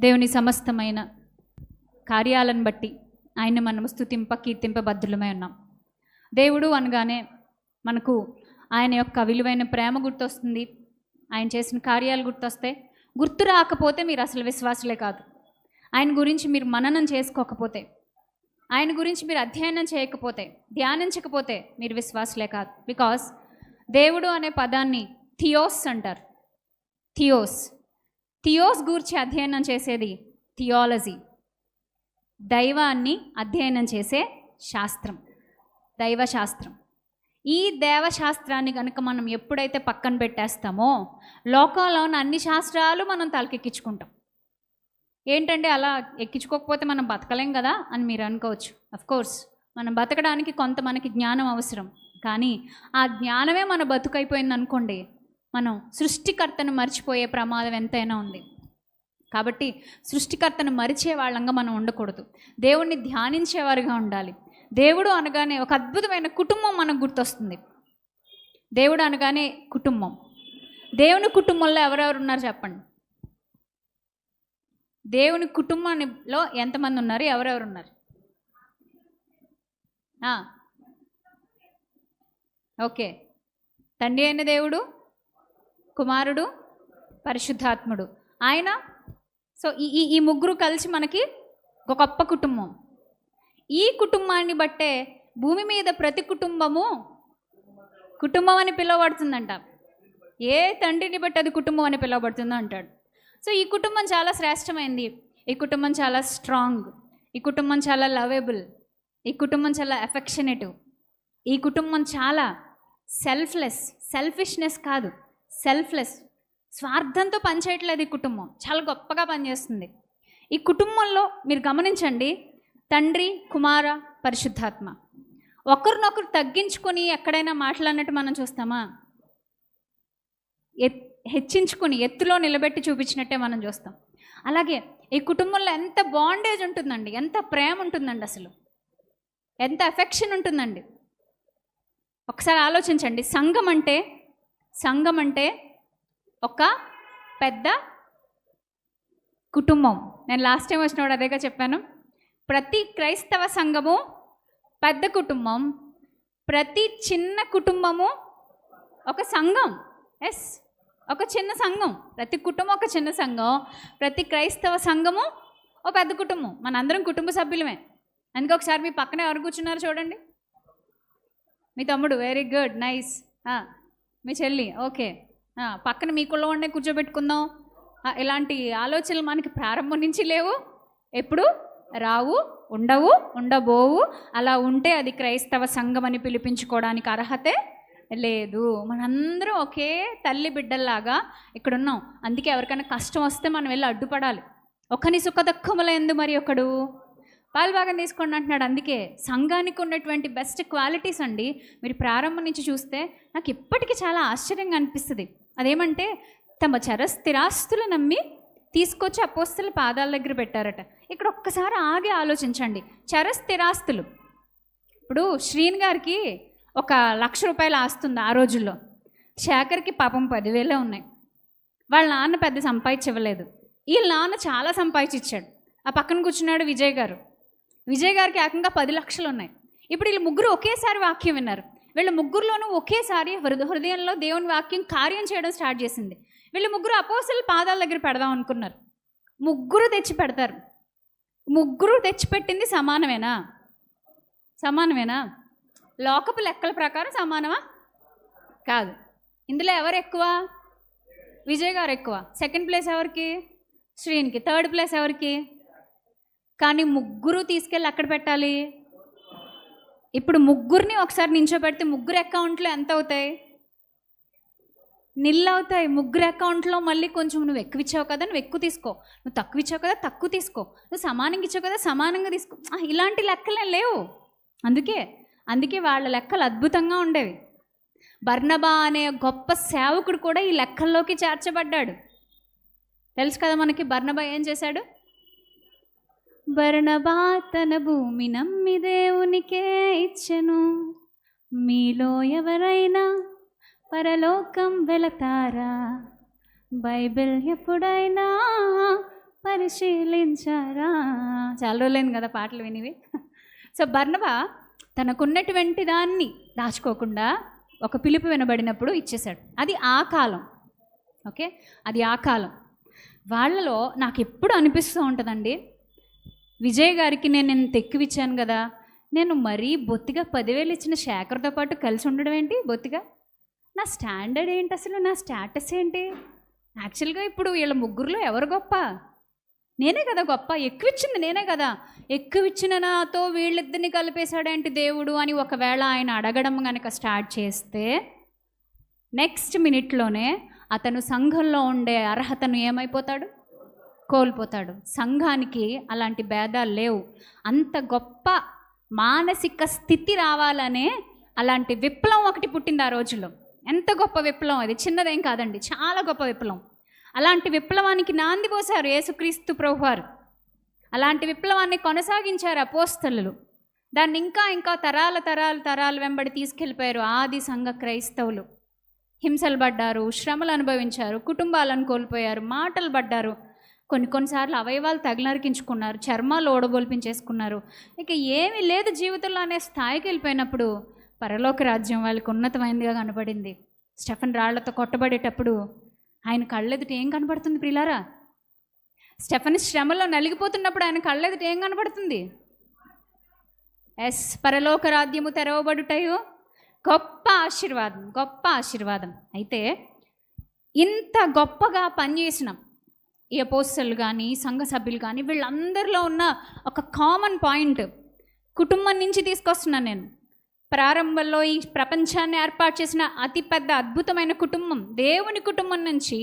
దేవుని సమస్తమైన కార్యాలను బట్టి ఆయన మనము స్థుతింప కీర్తింప బద్దులమై ఉన్నాం. దేవుడు అనగానే మనకు ఆయన యొక్క విలువైన ప్రేమ గుర్తొస్తుంది. ఆయన చేసిన కార్యాలు గుర్తొస్తాయి. గుర్తు రాకపోతే మీరు అసలు విశ్వాసులే కాదు. ఆయన గురించి మీరు మననం చేసుకోకపోతే ఆయన గురించి మీరు అధ్యయనం చేయకపోతే ధ్యానించకపోతే మీరు విశ్వాసులే కాదు. బికాస్ దేవుడు అనే పదాన్ని థియోస్ అంటారు. థియోస్ థియోస్ గూర్చి అధ్యయనం చేసేది థియాలజీ. దైవాన్ని అధ్యయనం చేసే శాస్త్రం. దైవశాస్త్రం. ఈ దేవశాస్త్రాన్ని కనుక మనం ఎప్పుడైతే పక్కన పెట్టేస్తామో లోకంలో ఉన్న అన్ని శాస్త్రాలు మనం తలకెక్కించుకుంటాం. ఏంటంటే అలా ఎక్కించుకోకపోతే మనం బతకలేం కదా అని మీరు అనుకోవచ్చు. కోర్స్ మనం బతకడానికి కొంత మనకి జ్ఞానం అవసరం. కానీ ఆ జ్ఞానమే మన బతుకైపోయింది అనుకోండి మనం సృష్టికర్తను మర్చిపోయే ప్రమాదం ఎంతైనా ఉంది. కాబట్టి సృష్టికర్తను మరిచే వాళ్ళంగా మనం ఉండకూడదు. దేవుణ్ణి ధ్యానించేవారుగా ఉండాలి. దేవుడు అనగానే ఒక అద్భుతమైన కుటుంబం మనకు గుర్తొస్తుంది. దేవుడు అనగానే కుటుంబం. దేవుని కుటుంబంలో ఎవరెవరు ఉన్నారు చెప్పండి? దేవుని కుటుంబంలో ఎంతమంది ఉన్నారు? ఎవరెవరు ఉన్నారు? ఓకే. తండ్రి అయిన దేవుడు కుమారుడు పరిశుద్ధాత్ముడు. ఆయన సో ఈ ఈ ఈ ముగ్గురు కలిసి మనకి ఒక గొప్ప కుటుంబం. ఈ కుటుంబాన్ని బట్టే భూమి మీద ప్రతి కుటుంబము కుటుంబం అని పిలువబడుతుందంట. ఏ తండ్రిని బట్టి అది కుటుంబం అని పిలువబడుతుందో అంటాడు. సో ఈ కుటుంబం చాలా శ్రేష్టమైంది. ఈ కుటుంబం చాలా స్ట్రాంగ్. ఈ కుటుంబం చాలా లవేబుల్. ఈ కుటుంబం చాలా ఎఫెక్షనేటివ్. ఈ కుటుంబం చాలా సెల్ఫ్లెస్ సెల్ఫిష్నెస్ కాదు. సెల్ఫ్లెస్. స్వార్థంతో పనిచేయట్లేదు ఈ కుటుంబం. చాలా గొప్పగా పనిచేస్తుంది ఈ కుటుంబంలో మీరు గమనించండి తండ్రి కుమార పరిశుద్ధాత్మ. ఒకరినొకరు తగ్గించుకొని ఎక్కడైనా మాట్లాడినట్టు మనం చూస్తామా? ఎత్ హెచ్చించుకొని ఎత్తులో నిలబెట్టి చూపించినట్టే మనం చూస్తాం. అలాగే ఈ కుటుంబంలో ఎంత బాండేజ్ ఉంటుందండి ఎంత ప్రేమ ఉంటుందండి అసలు. ఎంత ఎఫెక్షన్ ఉంటుందండి. ఒకసారి ఆలోచించండి సంఘం అంటే సంఘం అంటే ఒక పెద్ద కుటుంబం. నేను లాస్ట్ టైం వచ్చినప్పుడు అదేగా చెప్పాను. ప్రతి క్రైస్తవ సంఘము పెద్ద కుటుంబం. ప్రతి చిన్న కుటుంబము ఒక సంఘం. ఎస్ ఒక చిన్న సంఘం. ప్రతి కుటుంబం ఒక చిన్న సంఘం. ప్రతి క్రైస్తవ సంఘము ఒక పెద్ద కుటుంబం. మనందరం కుటుంబ సభ్యులమే. అందుకే ఒకసారి మీ పక్కన ఎవరు కూర్చున్నారు చూడండి. మీ తమ్ముడు వెరీ గుడ్ నైస్ మీ చెల్లి ఓకే. పక్కన మీ కుళ్ళ ఉండే కూర్చోబెట్టుకుందాం. ఇలాంటి ఆలోచనలు మనకి ప్రారంభం నుంచి లేవు. ఎప్పుడు? రావు ఉండవు ఉండబోవు. అలా ఉంటే అది క్రైస్తవ సంఘం అని పిలిపించుకోవడానికి అర్హతే లేదు. మనందరం ఒకే తల్లి బిడ్డల్లాగా ఇక్కడ ఉన్నాం అందుకే ఎవరికైనా కష్టం వస్తే మనం వెళ్ళి అడ్డుపడాలి. ఒకని సుఖ దుఃఖములందు మరి ఒకడు పాల్భాగం తీసుకోండి అంటున్నాడు. అందుకే సంఘానికి ఉన్నటువంటి బెస్ట్ క్వాలిటీస్ అండి. మీరు ప్రారంభం నుంచి చూస్తే నాకు ఇప్పటికీ చాలా ఆశ్చర్యంగా అనిపిస్తుంది. అదేమంటే తమ చర స్థిరాస్తులు నమ్మి తీసుకొచ్చి అపోస్తుల పాదాల దగ్గర పెట్టారట. ఇక్కడ ఒక్కసారి ఆగి ఆలోచించండి. చర స్థిరాస్తులు ఇప్పుడు శ్రీన్ గారికి ఒక లక్ష రూపాయలు ఆస్తుంది ఆ రోజుల్లో. శేఖర్కి పాపం పదివేలే ఉన్నాయి. వాళ్ళ నాన్న పెద్ద సంపాదించవ్వలేదు వీళ్ళ నాన్న చాలా సంపాదించి ఇచ్చాడు. ఆ పక్కన కూర్చున్నాడు విజయ్ గారు. విజయ్ గారికి ఏకంగా పది లక్షలు ఉన్నాయి ఇప్పుడు వీళ్ళు ముగ్గురు ఒకేసారి వాక్యం విన్నారు. వీళ్ళ ముగ్గురులోనూ ఒకేసారి హృద హృదయంలో దేవుని వాక్యం కార్యం చేయడం స్టార్ట్ చేసింది. వీళ్ళు ముగ్గురు అపోసల పాదాల దగ్గర పెడదాం అనుకున్నారు. ముగ్గురు తెచ్చి పెడతారు. ముగ్గురు తెచ్చిపెట్టింది సమానమేనా? సమానమేనా? లోకపు లెక్కల ప్రకారం సమానమా? కాదు. ఇందులో ఎవరు ఎక్కువ? విజయ్ గారు ఎక్కువ. సెకండ్ ప్లేస్ ఎవరికి? శ్రీనికి. థర్డ్ ప్లేస్ ఎవరికి? కానీ ముగ్గురు తీసుకెళ్ళి అక్కడ పెట్టాలి? ఇప్పుడు ముగ్గురిని ఒకసారి నించోబెడితే ముగ్గురు అకౌంట్లో ఎంత అవుతాయి నిల్ అవుతాయి ముగ్గురు అకౌంట్లో మళ్ళీ కొంచెం నువ్వు ఎక్కువ ఇచ్చావు కదా నువ్వు ఎక్కువ తీసుకో. నువ్వు తక్కువ ఇచ్చావు కదా తక్కువ తీసుకో. నువ్వు సమానంగా ఇచ్చావు కదా సమానంగా తీసుకో. ఇలాంటి లెక్కలే లేవు. అందుకే అందుకే వాళ్ళ లెక్కలు అద్భుతంగా ఉండేవి. బర్ణబా అనే గొప్ప సేవకుడు కూడా ఈ లెక్కల్లోకి చేర్చబడ్డాడు. తెలుసు కదా మనకి బర్ణబా ఏం చేశాడు? బర్ణబా తన భూమి నమ్మి దేవునికే ఇచ్చెను. మీలో ఎవరైనా పరలోకం వెళతారా? బైబిల్ ఎప్పుడైనా పరిశీలించారా? చాలా రోజులైంది కదా పాటలు వినివి. సో బర్ణబా తనకున్నటువంటి దాన్ని దాచుకోకుండా ఒక పిలుపు వినబడినప్పుడు ఇచ్చేశాడు. అది ఆ కాలం. ఓకే? అది ఆ కాలం. వాళ్ళలో నాకు ఎప్పుడు అనిపిస్తూ ఉంటుందండి విజయ్ గారికి నేను ఇంత ఎక్కువ ఇచ్చాను కదా నేను మరీ బొత్తిగా పదివేలు ఇచ్చిన శేఖర్తో పాటు కలిసి ఉండడం ఏంటి బొత్తిగా? నా స్టాండర్డ్ ఏంటి అసలు? నా స్టేటస్ ఏంటి? యాక్చువల్గా ఇప్పుడు వీళ్ళ ముగ్గురులో ఎవరు గొప్ప? నేనే కదా గొప్ప. ఎక్కువ ఇచ్చింది నేనే కదా. ఎక్కువ ఇచ్చిన నాతో వీళ్ళిద్దరిని కలిపేశాడేంటి దేవుడు అని ఒకవేళ ఆయన అడగడం కనుక స్టార్ట్ చేస్తే నెక్స్ట్ మినిట్లోనే అతను సంఘంలో ఉండే అర్హతను ఏమైపోతాడు? కోల్పోతాడు. సంఘానికి అలాంటి భేదాలు లేవు. అంత గొప్ప మానసిక స్థితి రావాలనే అలాంటి విప్లవం ఒకటి పుట్టింది ఆ రోజుల్లో. ఎంత గొప్ప విప్లవం అది? చిన్నదేం కాదండి. చాలా గొప్ప విప్లవం. అలాంటి విప్లవానికి నాంది పోశారు యేసుక్రీస్తు ప్రభువారు. అలాంటి విప్లవాన్ని కొనసాగించారు అపోస్తలు దాన్ని ఇంకా ఇంకా తరాల తరాల తరాల వెంబడి తీసుకెళ్ళిపోయారు ఆది సంఘ క్రైస్తవులు. హింసలు పడ్డారు శ్రమలు అనుభవించారు కుటుంబాలను కోల్పోయారు మాటలు పడ్డారు. కొన్ని కొన్నిసార్లు అవయవాలు తగిలరికించుకున్నారు చర్మాలు ఓడబోల్పించేసుకున్నారు. ఇక ఏమీ లేదు జీవితంలో అనే స్థాయికి వెళ్ళిపోయినప్పుడు పరలోక రాజ్యం వాళ్ళకి ఉన్నతమైనదిగా కనబడింది స్టెఫన్ రాళ్ళతో కొట్టబడేటప్పుడు ఆయన కళ్ళెదుట ఏం కనబడుతుంది ప్రిలారా స్టెఫన్ శ్రమలో నలిగిపోతున్నప్పుడు ఆయన కళ్ళెదుట ఏం కనబడుతుంది ఎస్ పరలోక రాజ్యము తెరవబడుటయో? గొప్ప ఆశీర్వాదం గొప్ప ఆశీర్వాదం. అయితే ఇంత గొప్పగా పనిచేసినాం ఈ అపోస్టల్ కానీ సంఘ సభ్యులు కానీ వీళ్ళందరిలో ఉన్న ఒక కామన్ పాయింట్ కుటుంబం నుంచి తీసుకొస్తున్నాను నేను. ప్రారంభంలో ఈ ప్రపంచాన్ని ఏర్పాటు చేసిన అతిపెద్ద అద్భుతమైన కుటుంబం దేవుని కుటుంబం నుంచి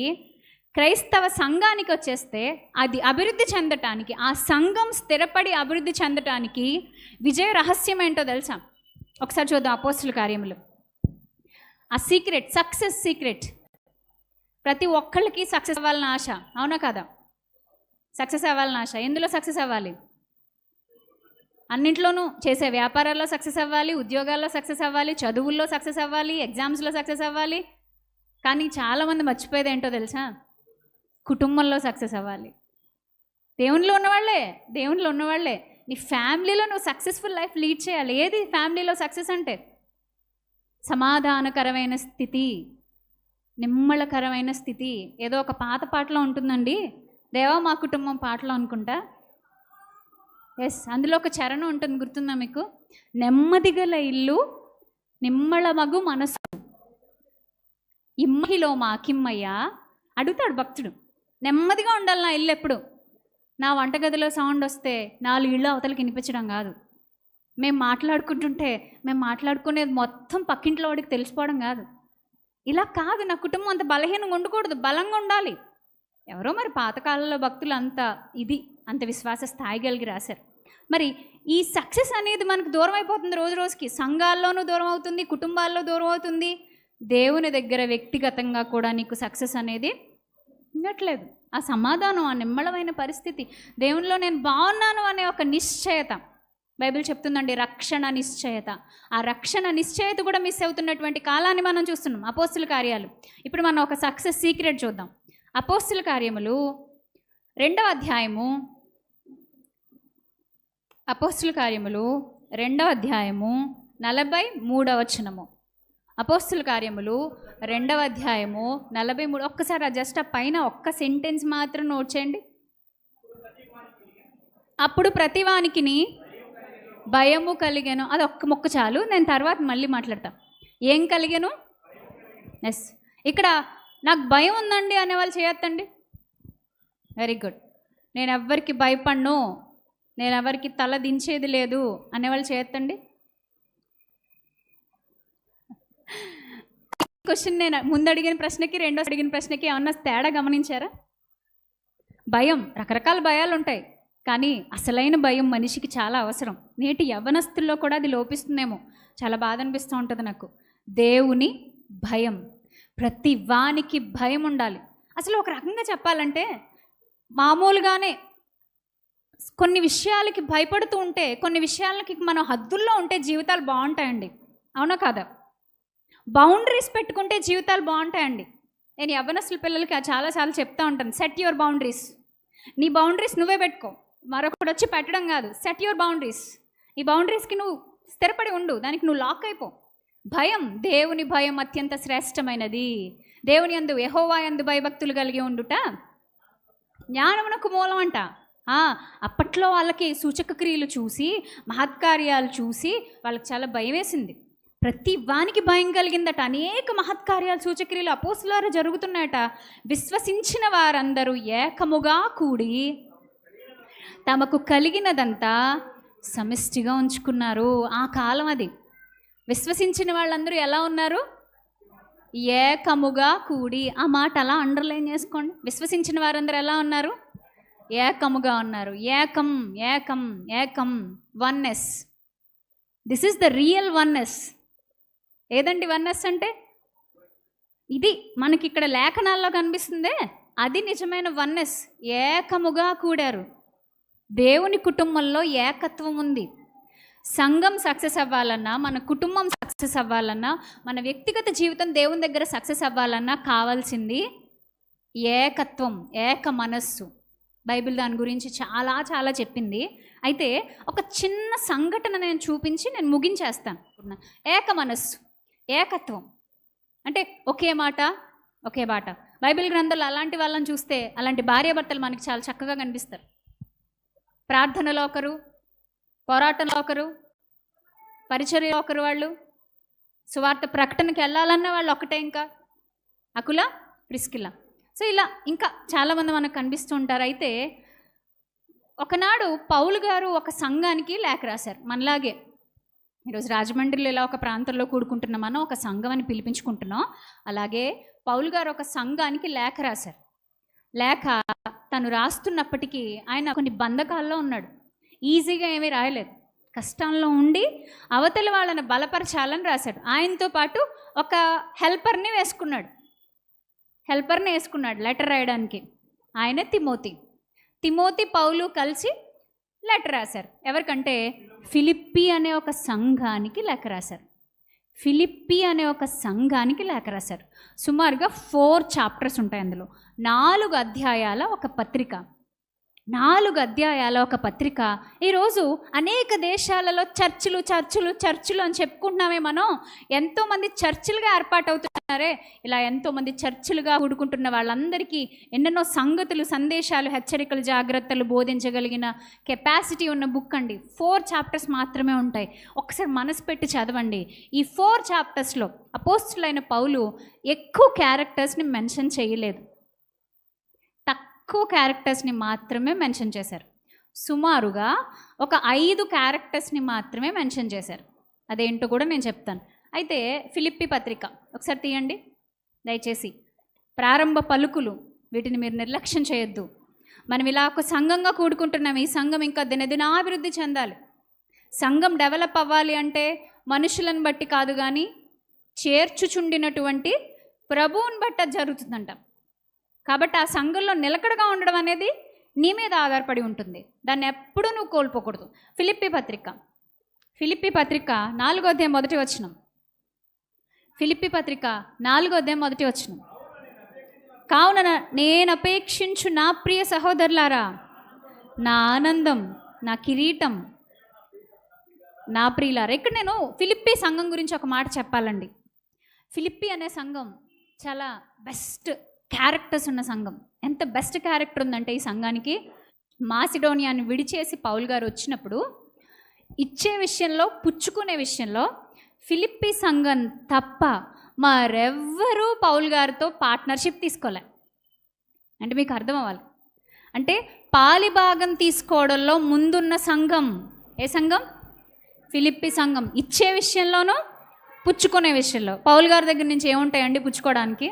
క్రైస్తవ సంఘానికి వచ్చేస్తే అది అభివృద్ధి చెందటానికి ఆ సంఘం స్థిరపడి అభివృద్ధి చెందటానికి విజయ రహస్యం ఏంటో తెలుసా? ఒకసారి చూద్దాం అపోస్తుల కార్యములు. ఆ సీక్రెట్ సక్సెస్ సీక్రెట్ ప్రతి ఒక్కళ్ళకి సక్సెస్ అవ్వాలని ఆశ. అవునా కదా? సక్సెస్ అవ్వాలని ఆశ. ఎందులో సక్సెస్ అవ్వాలి? అన్నింట్లోనూ చేసే వ్యాపారాల్లో సక్సెస్ అవ్వాలి ఉద్యోగాల్లో సక్సెస్ అవ్వాలి చదువుల్లో సక్సెస్ అవ్వాలి ఎగ్జామ్స్లో సక్సెస్ అవ్వాలి. కానీ చాలామంది మర్చిపోయేది ఏంటో తెలుసా? కుటుంబంలో సక్సెస్ అవ్వాలి. దేవునిలో ఉన్నవాళ్ళే దేవునిలో ఉన్నవాళ్ళే. నీ ఫ్యామిలీలో నువ్వు సక్సెస్ఫుల్ లైఫ్ లీడ్ చేయాలి. ఏది? ఫ్యామిలీలో సక్సెస్ అంటే సమాధానకరమైన స్థితి. నిమ్మళకరమైన స్థితి. ఏదో ఒక పాత పాటలో ఉంటుందండి. దేవా మా కుటుంబం పాటలో అనుకుంటా? ఎస్ అందులో ఒక చరణం ఉంటుంది గుర్తుందా మీకు? నెమ్మదిగల ఇల్లు నిమ్మళమగు మనసు. ఇమ్మహిలో మాకిమ్మయ్య అడుగుతాడు భక్తుడు. నెమ్మదిగా ఉండాలి నా ఇల్లు ఎప్పుడు? నా వంటగదిలో సౌండ్ వస్తే నాలుగు ఇళ్ళు అవతలకి వినిపించడం కాదు. మేము మాట్లాడుకుంటుంటే మేము మాట్లాడుకునేది మొత్తం పక్కింట్లో వాడికి తెలిసిపోవడం కాదు. ఇలా కాదు నా కుటుంబం అంత బలహీనంగా ఉండకూడదు బలంగా ఉండాలి. ఎవరో మరి పాతకాలంలో భక్తులు అంత ఇది అంత విశ్వాస స్థాయి కలిగి రాశారు. మరి ఈ సక్సెస్ అనేది మనకు దూరం అయిపోతుంది రోజు రోజుకి. సంఘాల్లోనూ దూరం అవుతుంది కుటుంబాల్లో దూరం అవుతుంది. దేవుని దగ్గర వ్యక్తిగతంగా కూడా నీకు సక్సెస్ అనేది ఉండట్లేదు. ఆ సమాధానం ఆ నిమ్మళమైన పరిస్థితి దేవునిలో నేను బాగున్నాను అనే ఒక నిశ్చయత. బైబిల్ చెప్తుందండి రక్షణ నిశ్చయత. ఆ రక్షణ నిశ్చయత కూడా మిస్ అవుతున్నటువంటి కాలాన్ని మనం చూస్తున్నాం అపోస్తుల కార్యాలు. ఇప్పుడు మనం ఒక సక్సెస్ సీక్రెట్ చూద్దాం. అపోస్తుల కార్యములు రెండవ అధ్యాయము అపోస్తుల కార్యములు రెండవ అధ్యాయము నలభై మూడవ వచనము. అపోస్తుల కార్యములు రెండవ అధ్యాయము నలభై మూడు ఒక్కసారి జస్ట్ ఆ పైన ఒక్క సెంటెన్స్ మాత్రం నోట్ చేయండి. అప్పుడు ప్రతివానికిని భయము కలిగాను. అది ఒక్క మొక్క చాలు. నేను తర్వాత మళ్ళీ మాట్లాడతా. ఏం కలిగాను? ఎస్ ఇక్కడ నాకు భయం ఉందండి అనేవాళ్ళు చేయొద్దండి. వెరీ గుడ్ నేను ఎవ్వరికి భయపడను. నేను ఎవరికి తల దించేది లేదు అనేవాళ్ళు చేయొద్దండి. క్వశ్చన్ నేను ముందు అడిగిన ప్రశ్నకి రెండో అడిగిన ప్రశ్నకి ఏమన్నా తేడా గమనించారా? భయం. రకరకాల భయాలు ఉంటాయి కానీ అసలైన భయం మనిషికి చాలా అవసరం. నేటి యవ్వనస్తుల్లో కూడా అది లోపిస్తుందేమో. చాలా బాధ అనిపిస్తూ ఉంటుంది నాకు. దేవుని భయం. ప్రతి వానికి భయం ఉండాలి. అసలు ఒక రకంగా చెప్పాలంటే మామూలుగానే కొన్ని విషయాలకి భయపడుతూ ఉంటే కొన్ని విషయాలకి మనం హద్దుల్లో ఉంటే జీవితాలు బాగుంటాయండి. అవునా కాదా? బౌండరీస్ పెట్టుకుంటే జీవితాలు బాగుంటాయండి. నేను యవనస్తుల పిల్లలకి చాలాసార్లు చెప్తా ఉంటాను. Set your boundaries. నీ బౌండరీస్ నువ్వే పెట్టుకో. మరొకటి వచ్చి పెట్టడం కాదు. సెట్ యువర్ బౌండరీస్ ఈ బౌండరీస్కి నువ్వు స్థిరపడి ఉండు. దానికి నువ్వు లాక్ అయిపో. భయం దేవుని భయం అత్యంత శ్రేష్టమైనది. దేవుని అందు యహోవా అందు భయభక్తులు కలిగి ఉండుట జ్ఞానమునకు మూలం అంట. ఆ, అప్పట్లో వాళ్ళకి సూచక క్రియలు చూసి మహత్కార్యాలు చూసి వాళ్ళకి చాలా భయం వేసింది ప్రతి వానికి భయం కలిగిందట. అనేక మహత్కార్యాలు సూచక్రియలు అపోసులారా జరుగుతున్నాయట. విశ్వసించిన వారందరూ ఏకముగా కూడి తమకు కలిగినదంతా సమిష్టిగా ఉంచుకున్నారు. ఆ కాలం అది. విశ్వసించిన వాళ్ళందరూ ఎలా ఉన్నారు? ఏకముగా కూడి ఆ మాట అలా అండర్లైన్ చేసుకోండి. విశ్వసించిన వారందరూ ఎలా ఉన్నారు? ఏకముగా ఉన్నారు. ఏకం ఏకం ఏకం oneness this is the real oneness ఏదండి వన్నెస్ అంటే? ఇది మనకి ఇక్కడ లేఖనాల్లో కనిపిస్తుందే. అది నిజమైన వన్నెస్ ఏకముగా కూడారు. దేవుని కుటుంబంలో ఏకత్వం ఉంది. సంఘం సక్సెస్ అవ్వాలన్నా మన కుటుంబం సక్సెస్ అవ్వాలన్నా మన వ్యక్తిగత జీవితం దేవుని దగ్గర సక్సెస్ అవ్వాలన్నా కావాల్సింది ఏకత్వం ఏక మనస్సు. బైబిల్ దాని గురించి చాలా చాలా చెప్పింది. అయితే ఒక చిన్న సంఘటన నేను చూపించి నేను ముగించేస్తాను ఏక మనస్సు ఏకత్వం. అంటే ఒకే మాట ఒకే బాట. బైబిల్ గ్రంథాలు అలాంటి వాళ్ళని చూస్తే అలాంటి భార్యాభర్తలు మనకి చాలా చక్కగా కనిపిస్తారు. ప్రార్థనలో ఒకరు పోరాటంలో ఒకరు పరిచర్యలో ఒకరు వాళ్ళు సువార్త ప్రకటనకి వెళ్ళాలన్న వాళ్ళు ఒకటే ఇంకా. అకుల ప్రిస్కిల సో ఇలా ఇంకా చాలామంది మనకు కనిపిస్తూ ఉంటారు. అయితే ఒకనాడు పౌలు గారు ఒక సంఘానికి లేఖ రాశారు. మనలాగే ఈరోజు రాజమండ్రిలో ఇలా ఒక ప్రాంతంలో కూడుకుంటున్న మనం ఒక సంఘం అని పిలిపించుకుంటున్నాం. అలాగే పౌలు గారు ఒక సంఘానికి లేఖ రాశారు. లేఖ తను రాస్తున్నప్పటికీ ఆయన కొన్ని బంధకాల్లో ఉన్నాడు. ఈజీగా ఏమీ రాయలేదు. కష్టంలో ఉండి అవతలి వాళ్ళని బలపరచాలని రాశాడు. ఆయనతో పాటు ఒక హెల్పర్ని వేసుకున్నాడు. హెల్పర్ని వేసుకున్నాడు లెటర్ రాయడానికి. ఆయన తిమోతి. తిమోతి పౌలు కలిసి లెటర్ రాశారు. ఎవరికంటే ఫిలిప్పి అనే ఒక సంఘానికి లెక్క రాశారు. ఫిలిప్పి అనే ఒక సంఘానికి లేఖ రాశారు. సుమారుగా ఫోర్ చాప్టర్స్ ఉంటాయి అందులో. నాలుగు అధ్యాయాల ఒక పత్రిక. నాలుగు అధ్యాయాల ఒక పత్రిక. ఈరోజు అనేక దేశాలలో చర్చిలు చర్చిలు చర్చిలు అని చెప్పుకుంటున్నామే మనం. ఎంతోమంది చర్చిలుగా ఏర్పాటవుతున్నారే. ఇలా ఎంతోమంది చర్చిలుగా కూడుకుంటున్న వాళ్ళందరికీ ఎన్నెన్నో సంగతులు సందేశాలు హెచ్చరికలు జాగ్రత్తలు బోధించగలిగిన కెపాసిటీ ఉన్న బుక్ అండి. ఫోర్ చాప్టర్స్ మాత్రమే ఉంటాయి. ఒకసారి మనసు పెట్టి చదవండి. ఈ ఫోర్ చాప్టర్స్లో అపోస్టులైన పౌలు ఎక్కువ క్యారెక్టర్స్ని మెన్షన్ చేయలేదు. తక్కువ క్యారెక్టర్స్ని మాత్రమే మెన్షన్ చేశారు. సుమారుగా ఒక ఐదు క్యారెక్టర్స్ని మాత్రమే మెన్షన్ చేశారు. అదేంటో కూడా నేను చెప్తాను. అయితే ఫిలిప్పి పత్రిక ఒకసారి తీయండి. దయచేసి. ప్రారంభ పలుకులు వీటిని మీరు నిర్లక్ష్యం చేయొద్దు. మనం ఇలా ఒక సంఘంగా కూడుకుంటున్నాం. ఈ సంఘం ఇంకా దినదినాభివృద్ధి చెందాలి. సంఘం డెవలప్ అవ్వాలి అంటే మనుషులను బట్టి కాదు కానీ చేర్చుచుండినటువంటి ప్రభువుని బట్టి జరుగుతుందంట. కాబట్టి ఆ సంఘంలో నిలకడగా ఉండడం అనేది నీ మీద ఆధారపడి ఉంటుంది. దాన్ని ఎప్పుడూ నువ్వు కోల్పోకూడదు. ఫిలిప్పి పత్రిక. ఫిలిప్పి పత్రిక నాలుగో అధ్యాయం మొదటి వచనం. ఫిలిప్పి పత్రిక నాలుగో అధ్యాయం మొదటి వచనం. కావున నేను అపేక్షించు నా ప్రియ సహోదరులారా నా ఆనందం నా కిరీటం నా ప్రియులారా ఇక్కడ నేను ఫిలిప్పి సంఘం గురించి ఒక మాట చెప్పాలండి. ఫిలిప్పి అనే సంఘం చాలా బెస్ట్ క్యారెక్టర్స్ ఉన్న సంఘం. ఎంత బెస్ట్ క్యారెక్టర్ ఉందంటే ఈ సంఘానికి మాసిడోనియాని విడిచేసి పౌల్ గారు వచ్చినప్పుడు ఇచ్చే విషయంలో పుచ్చుకునే విషయంలో ఫిలిప్పి సంఘం తప్ప మరెవ్వరూ పౌల్ గారితో పార్ట్నర్షిప్ తీసుకోలే. అంటే మీకు అర్థం అవ్వాలి అంటే పాలిభాగం తీసుకోవడంలో ముందున్న సంఘం ఏ సంఘం? ఫిలిప్పి సంఘం. ఇచ్చే విషయంలోనూ పుచ్చుకునే విషయంలో. పౌల్ గారి దగ్గర నుంచి ఏముంటాయండి పుచ్చుకోవడానికి?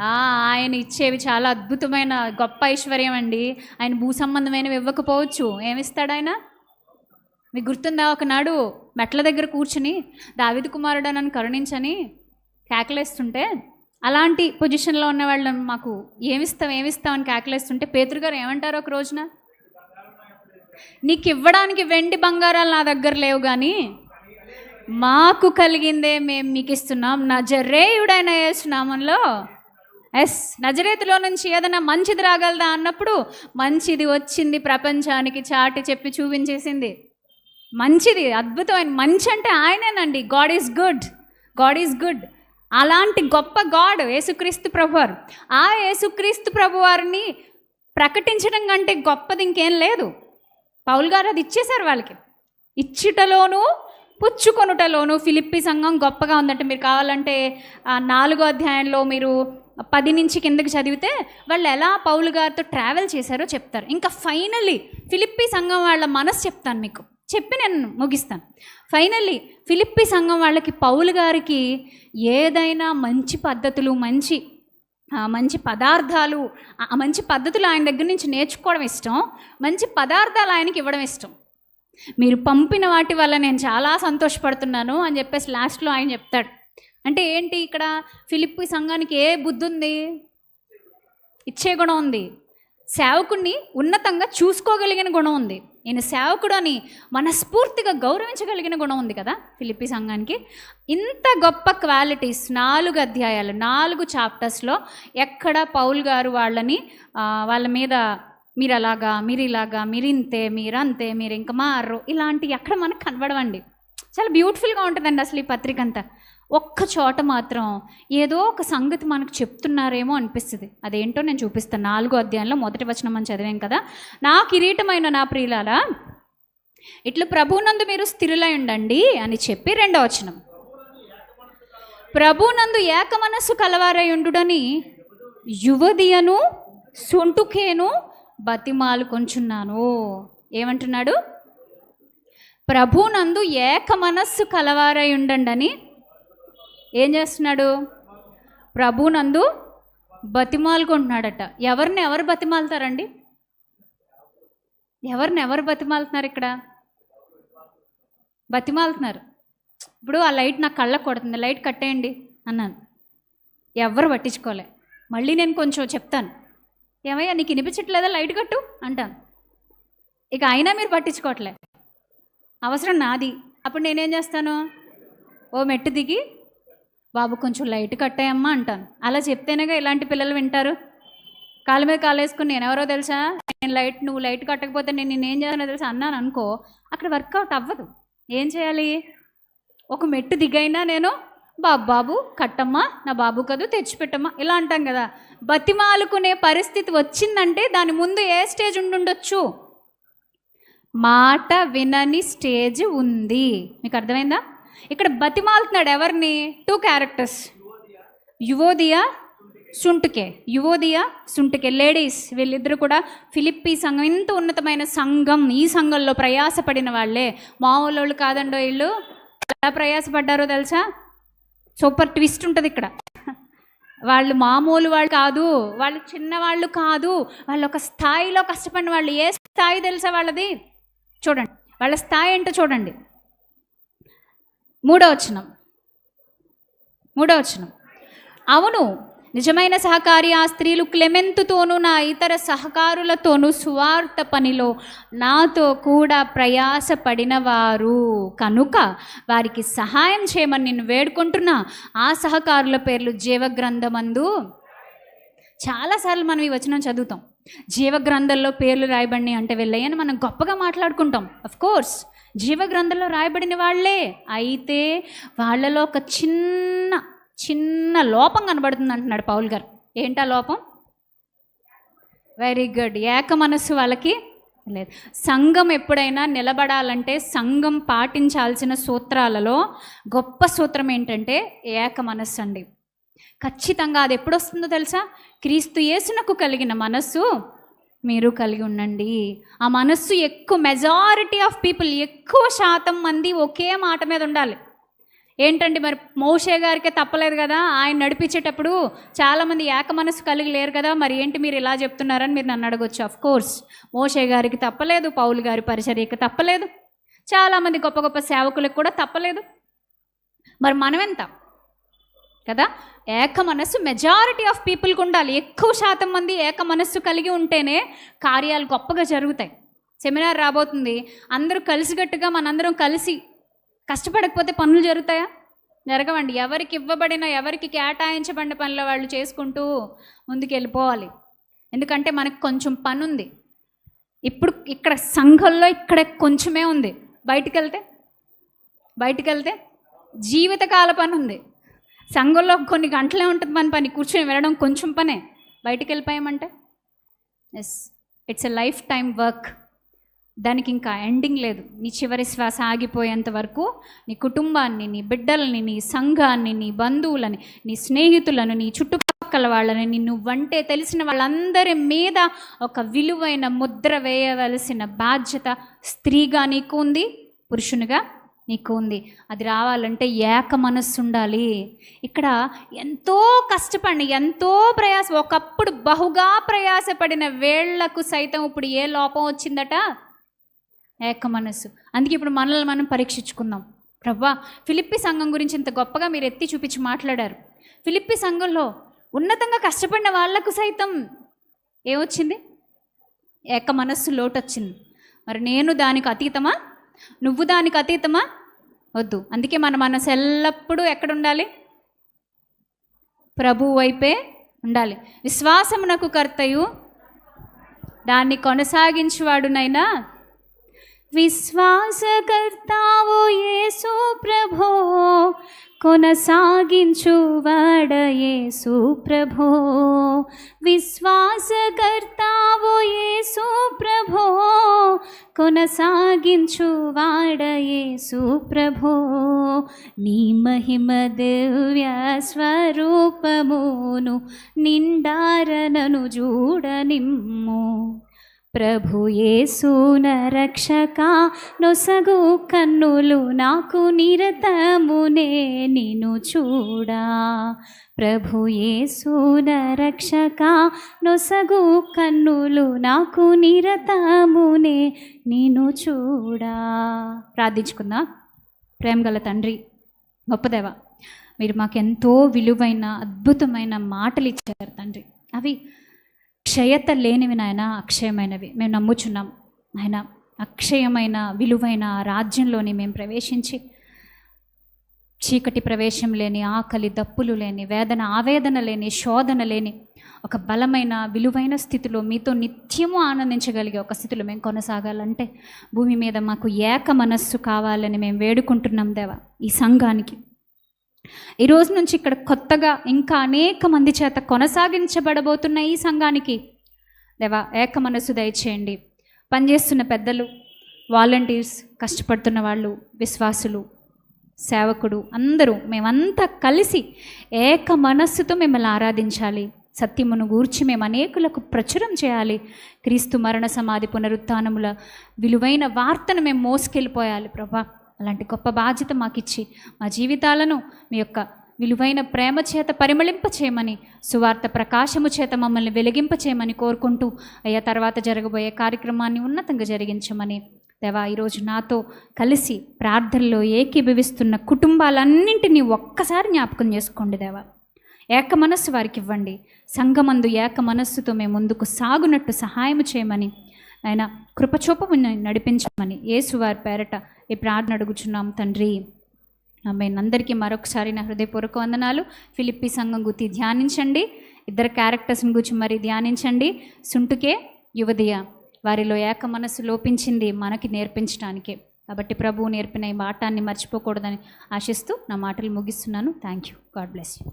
ఆయన ఇచ్చేవి చాలా అద్భుతమైన గొప్ప ఐశ్వర్యం అండి. ఆయన భూ సంబంధమైనవి ఇవ్వకపోవచ్చు. ఏమిస్తాడు ఆయన మీకు గుర్తుందా? ఒకనాడు మెట్ల దగ్గర కూర్చుని దావిది కుమారుడు నన్ను కరుణించని కేకలేస్తుంటే అలాంటి పొజిషన్లో ఉన్న వాళ్ళని మాకు ఏమిస్తాం ఏమిస్తాం అని కేకలేస్తుంటే పేతురు గారు ఏమంటారు ఒక రోజున? నీకు ఇవ్వడానికి వెండి బంగారాలు నా దగ్గర లేవు కానీ మాకు కలిగిందే మేము మీకు ఇస్తున్నాం నా జర్రేయుడైన యేసునామంలో ఎస్ నజరేతులో నుంచి ఏదైనా మంచిది రాగలదా అన్నప్పుడు మంచిది వచ్చింది ప్రపంచానికి చాటి చెప్పి చూపించేసింది. మంచిది అద్భుతమైన మంచి అంటే ఆయనేనండి. God is good God is good అలాంటి గొప్ప గాడ్ యేసుక్రీస్తు ప్రభువారు. ఆ యేసుక్రీస్తు ప్రభువారిని ప్రకటించడం కంటే గొప్పది ఇంకేం లేదు. పౌల్ గారు అది ఇచ్చేశారు వాళ్ళకి. ఇచ్చిటలోనూ పుచ్చుకొనుటలోను ఫిలిప్పి సంఘం గొప్పగా ఉందంటే మీరు కావాలంటే నాలుగో అధ్యాయంలో మీరు పది నుంచి కిందకి చదివితే వాళ్ళు ఎలా పౌలు గారితో ట్రావెల్ చేశారో చెప్తారు. ఇంకా ఫైనల్లీ ఫిలిప్పి సంఘం వాళ్ళ మనసు చెప్తాను మీకు. చెప్పి నేను ముగిస్తాను. ఫైనల్లీ ఫిలిప్పి సంఘం వాళ్ళకి పౌలు గారికి ఏదైనా మంచి పద్ధతులు మంచి మంచి పదార్థాలు మంచి పద్ధతులు ఆయన దగ్గర నుంచి నేర్చుకోవడం ఇష్టం మంచి పదార్థాలు ఆయనకి ఇవ్వడం ఇష్టం. మీరు పంపిన వాటి వల్ల నేను చాలా సంతోషపడుతున్నాను అని చెప్పేసి లాస్ట్లో ఆయన చెప్తాడు. అంటే ఏంటి ఇక్కడ ఫిలిప్ సంఘానికి ఏ బుద్ధి ఉంది ఇచ్చే గుణం ఉంది. సేవకుడిని ఉన్నతంగా చూసుకోగలిగిన గుణం ఉంది. ఈయన సేవకుడు అని మనస్ఫూర్తిగా గౌరవించగలిగిన గుణం ఉంది కదా ఫిలిప్పి సంఘానికి. ఇంత గొప్ప క్వాలిటీస్ నాలుగు అధ్యాయాలు నాలుగు చాప్టర్స్లో ఎక్కడ పౌల్ గారు వాళ్ళని వాళ్ళ మీద మీరు అలాగా మీరు ఇలాగా మీరు ఇంతే మీరు అంతే మీరు ఇంకా మారు ఇలాంటివి ఎక్కడ మనకు కనబడవండి. చాలా బ్యూటిఫుల్గా ఉంటుందండి అసలు ఈ పత్రిక అంతా ఒక్క చోట మాత్రం ఏదో ఒక సంగతి మనకు చెప్తున్నారేమో అనిపిస్తుంది. అదేంటో నేను చూపిస్తాను నాలుగో అధ్యాయంలో మొదటి వచనం అని చదివాం కదా. నా కిరీటమైన నా ప్రియులాల ఇట్లు ప్రభునందు మీరు స్థిరులై ఉండండి అని చెప్పి రెండో వచనం. ప్రభునందు ఏక మనస్సు కలవారై ఉండుడని యువదియను సొంటుకేను బతిమాలు కొంచున్నాను. ఏమంటున్నాడు? ప్రభునందు ఏక మనస్సు కలవారై ఉండండి అని ఏం చేస్తున్నాడు? ప్రభునందు బతిమాలుకుంటున్నాడట ఎవరిని ఎవరు బతిమాలుతారండి? ఎవరిని ఎవరు బతిమాలుతున్నారు ఇక్కడ? బతిమాలుతున్నారు. ఇప్పుడు ఆ లైట్ నా కళ్ళకు కొడుతుంది. లైట్ కట్టేయండి అన్నాను. ఎవరు పట్టించుకోలే. మళ్ళీ నేను కొంచెం చెప్తాను. ఏమయ్యా నీకు వినిపించట్లేదా? లైట్ కట్టు అంటాను ఇక అయినా మీరు పట్టించుకోవట్లే. అవసరం నాది. అప్పుడు నేనేం చేస్తాను? ఓ మెట్టు దిగి బాబు కొంచెం లైట్ కట్టాయమ్మా అంటాను. అలా చెప్తేనేగా ఇలాంటి పిల్లలు వింటారు. కాళ్ళ మీద కాలు వేసుకుని నేను ఎవరో తెలుసా? నేను లైట్ నువ్వు లైట్ కట్టకపోతే నేను నేనేం చేయాలో తెలుసా? అన్నాను అనుకో అక్కడ వర్కౌట్ అవ్వదు. ఏం చేయాలి? ఒక మెట్టు దిగైనా నేను బాబు బాబు కట్టమ్మా నా బాబు కదూ తెచ్చిపెట్టమ్మా ఇలా అంటాం కదా. బతిమాలుకునే పరిస్థితి వచ్చిందంటే దాని ముందు ఏ స్టేజ్ ఉండుండొచ్చు? మాట వినని స్టేజ్ ఉంది. మీకు అర్థమైందా? ఇక్కడ బతిమాలుతున్నాడు ఎవరిని? Two characters Euodia Syntyche. Euodia Syntyche. Ladies వీళ్ళిద్దరు కూడా ఫిలిప్పీ సంఘం ఇంత ఉన్నతమైన సంఘం ఈ సంఘంలో ప్రయాసపడిన వాళ్ళే. మామూలు వాళ్ళు కాదండో వీళ్ళు? ఎలా ప్రయాసపడ్డారో తెలుసా? సూపర్ ట్విస్ట్ ఉంటుంది ఇక్కడ. వాళ్ళు మామూలు వాళ్ళు కాదు వాళ్ళు చిన్నవాళ్ళు కాదు వాళ్ళు ఒక స్థాయిలో కష్టపడిన వాళ్ళు. ఏ స్థాయి తెలుసా వాళ్ళది? చూడండి. వాళ్ళ స్థాయి ఏంటో చూడండి. మూడో వచనం. మూడో వచనం. అవును నిజమైన సహకారి ఆ స్త్రీలు క్లెమెంతుతోనూ నా ఇతర సహకారులతోనూ సువార్త పనిలో నాతో కూడా ప్రయాసపడిన వారు కనుక వారికి సహాయం చేయమని నేను వేడుకుంటున్నా. ఆ సహకారుల పేర్లు జీవగ్రంథమందు చాలాసార్లు మనం ఈ వచనం చదువుతాం. జీవగ్రంథంలో పేర్లు రాయబడి అంటే వెళ్ళయ్యని మనం గొప్పగా మాట్లాడుకుంటాం. అఫ్ కోర్స్ జీవగ్రంథంలో రాయబడిన వాళ్ళే. అయితే వాళ్ళలో ఒక చిన్న చిన్న లోపం కనబడుతుంది అంటున్నాడు పౌల్ గారు. ఏంటా లోపం? వెరీ గుడ్ ఏక మనస్సు వాళ్ళకి లేదు. సంఘం ఎప్పుడైనా నిలబడాలంటే సంఘం పాటించాల్సిన సూత్రాలలో గొప్ప సూత్రం ఏంటంటే ఏక మనస్సు అండి. ఖచ్చితంగా అది ఎప్పుడు వస్తుందో తెలుసా? క్రీస్తు యేసునకు కలిగిన మనస్సు మీరు కలిగి ఉండండి. ఆ మనస్సు ఎక్కువ మెజారిటీ ఆఫ్ పీపుల్ ఎక్కువ శాతం మంది ఒకే మాట మీద ఉండాలి. ఏంటండి మరి మోషే గారికే తప్పలేదు కదా? ఆయన నడిపించేటప్పుడు చాలామంది ఏక మనసు కలిగి లేరు కదా? మరి ఏంటి మీరు ఇలా చెప్తున్నారని మీరు నన్ను అడగొచ్చు. అఫ్ కోర్స్ మోషే గారికి తప్పలేదు పౌలు గారి పరిచర్యకి తప్పలేదు. చాలామంది గొప్ప గొప్ప సేవకులకు కూడా తప్పలేదు. మరి మనమెంత? కదా? ఏక మనస్సు మెజారిటీ ఆఫ్ పీపుల్కి ఉండాలి. ఎక్కువ శాతం మంది ఏక మనస్సు కలిగి ఉంటేనే కార్యాలు గొప్పగా జరుగుతాయి. సెమినార్ రాబోతుంది. అందరూ కలిసికట్టుగా మనందరం కలిసి కష్టపడకపోతే పనులు జరుగుతాయా? జరగవండి. ఎవరికి ఇవ్వబడిన ఎవరికి కేటాయించబడిన పనుల వాళ్ళు చేసుకుంటూ ముందుకు వెళ్ళిపోవాలి ఎందుకంటే మనకు కొంచెం పని ఉంది ఇప్పుడు ఇక్కడ సంఘంలో ఇక్కడ కొంచెమే ఉంది. బయటికి వెళ్తే బయటికి వెళ్తే జీవితకాల పని ఉంది సంఘంలో కొన్ని గంటలే ఉంటుంది మన పని. కూర్చొని వెళ్ళడం కొంచెం పనే. బయటికి వెళ్ళిపోయామంటే yes it's a lifetime work దానికి ఇంకా ఎండింగ్ లేదు. నీ చివరి శ్వాస ఆగిపోయేంత వరకు నీ కుటుంబాన్ని నీ బిడ్డలని నీ సంఘాన్ని నీ బంధువులని నీ స్నేహితులను నీ చుట్టుపక్కల వాళ్ళని నీ నువ్వంటే తెలిసిన వాళ్ళందరి మీద ఒక విలువైన ముద్ర వేయవలసిన బాధ్యత స్త్రీగా నీకు ఉంది పురుషునిగా నీకు ఉంది. అది రావాలంటే ఏక మనస్సు ఉండాలి. ఇక్కడ ఎంతో కష్టపడి ఎంతో ప్రయాస ఒకప్పుడు బహుగా ప్రయాసపడిన వేళ్ళకు సైతం ఇప్పుడు ఏ లోపం వచ్చిందట? ఏక మనస్సు. అందుకే ఇప్పుడు మనల్ని మనం పరీక్షించుకుందాం. ప్రభా ఫిలిప్పి సంఘం గురించి ఇంత గొప్పగా మీరు ఎత్తి చూపించి మాట్లాడారు. ఫిలిప్పి సంఘంలో ఉన్నతంగా కష్టపడిన వాళ్ళకు సైతం ఏమొచ్చింది? ఏక మనస్సు లోటు వచ్చింది మరి నేను దానికి అతీతమా? నువ్వు దానికి అతీతమా? వద్దు. అందుకే మన మనసు ఎల్లప్పుడూ ఎక్కడ ఉండాలి ప్రభు వైపే ఉండాలి. విశ్వాసమునకు కర్తయు. దాన్ని కొనసాగించువాడునైనా విశ్వాసకర్తావు యేసు ప్రభో కొనసాగించువాడ యేసు ప్రభో. విశ్వాసకర్తావు యేసు ప్రభో కొనసాగించువాడ యేసు ప్రభో. నీ మహిమ దివ్య స్వరూపమును నిండారనను చూడనిమ్ము ప్రభుయేసున రక్షక నొసగు కన్నులు నాకు నిరతమునే నిను చూడా. ప్రభుయేసున రక్షక నొసగు కన్నులు నాకు నిరతమునే నిను చూడా. ప్రార్థించుకుందా. ప్రేమగల తండ్రి గొప్పదేవ మీరు మాకెంతో విలువైన అద్భుతమైన మాటలు ఇచ్చారు తండ్రి. అవి క్షయత లేనివి నాయన అక్షయమైనవి. మేము నమ్ముచున్నాం. ఆయన అక్షయమైన విలువైన రాజ్యంలోని మేము ప్రవేశించి చీకటి ప్రవేశం లేని ఆకలి దప్పులు లేని వేదన ఆవేదన లేని శోధన లేని ఒక బలమైన విలువైన స్థితిలో మీతో నిత్యము ఆనందించగలిగే ఒక స్థితిలో మేము కొనసాగాలంటే భూమి మీద మాకు ఏక మనస్సు కావాలని మేము వేడుకుంటున్నాం దేవా ఈ సంఘానికి. ఈ రోజు నుంచి ఇక్కడ కొత్తగా ఇంకా అనేక మంది చేత కొనసాగించబడబోతున్న ఈ సంఘానికి దేవా ఏక మనస్సు దయచేయండి. పనిచేస్తున్న పెద్దలు వాలంటీర్స్ కష్టపడుతున్న వాళ్ళు విశ్వాసులు సేవకుడు అందరూ మేమంతా కలిసి ఏక మనస్సుతో మిమ్మల్ని ఆరాధించాలి. సత్యమును గూర్చి మేము అనేకులకు ప్రచురం చేయాలి. క్రీస్తు మరణ సమాధి పునరుత్నముల విలువైన వార్తను మేము మోసుకెళ్ళిపోయాలి ప్రభా. అలాంటి గొప్ప బాధ్యత మాకిచ్చి మా జీవితాలను మీ యొక్క విలువైన ప్రేమ చేత పరిమళింప చేయమని సువార్త ప్రకాశము చేత మమ్మల్ని వెలిగింప చేయమని కోరుకుంటూ అయ్యా తర్వాత జరగబోయే కార్యక్రమాన్ని ఉన్నతంగా జరిగించమని దేవా ఈరోజు నాతో కలిసి ప్రార్థనలో ఏకీభవిస్తున్న కుటుంబాలన్నింటినీ ఒక్కసారి జ్ఞాపకం చేసుకోండి దేవా. ఏక మనస్సు వారికి ఇవ్వండి సంఘమందు ఏక మనస్సుతో మేము ముందుకు సాగునట్టు సహాయం చేయమని ఆయన కృపచూపము నడిపించమని యేసువారి పేరట ఈ ప్రార్థన అడుగుచున్నాం తండ్రి. ఆమె అందరికీ మరొకసారి నా హృదయపూర్వక వందనాలు. ఫిలిప్పి సంఘం గుర్తి ధ్యానించండి. ఇద్దరు క్యారెక్టర్స్ని గురించి మరి ధ్యానించండి. సుంటుకే యువదియ వారిలో ఏక మనస్సు లోపించింది మనకి నేర్పించడానికే కాబట్టి ప్రభువు నేర్పిన ఈ మాటాన్ని మర్చిపోకూడదని ఆశిస్తూ నా మాటలు ముగిస్తున్నాను. Thank you God bless you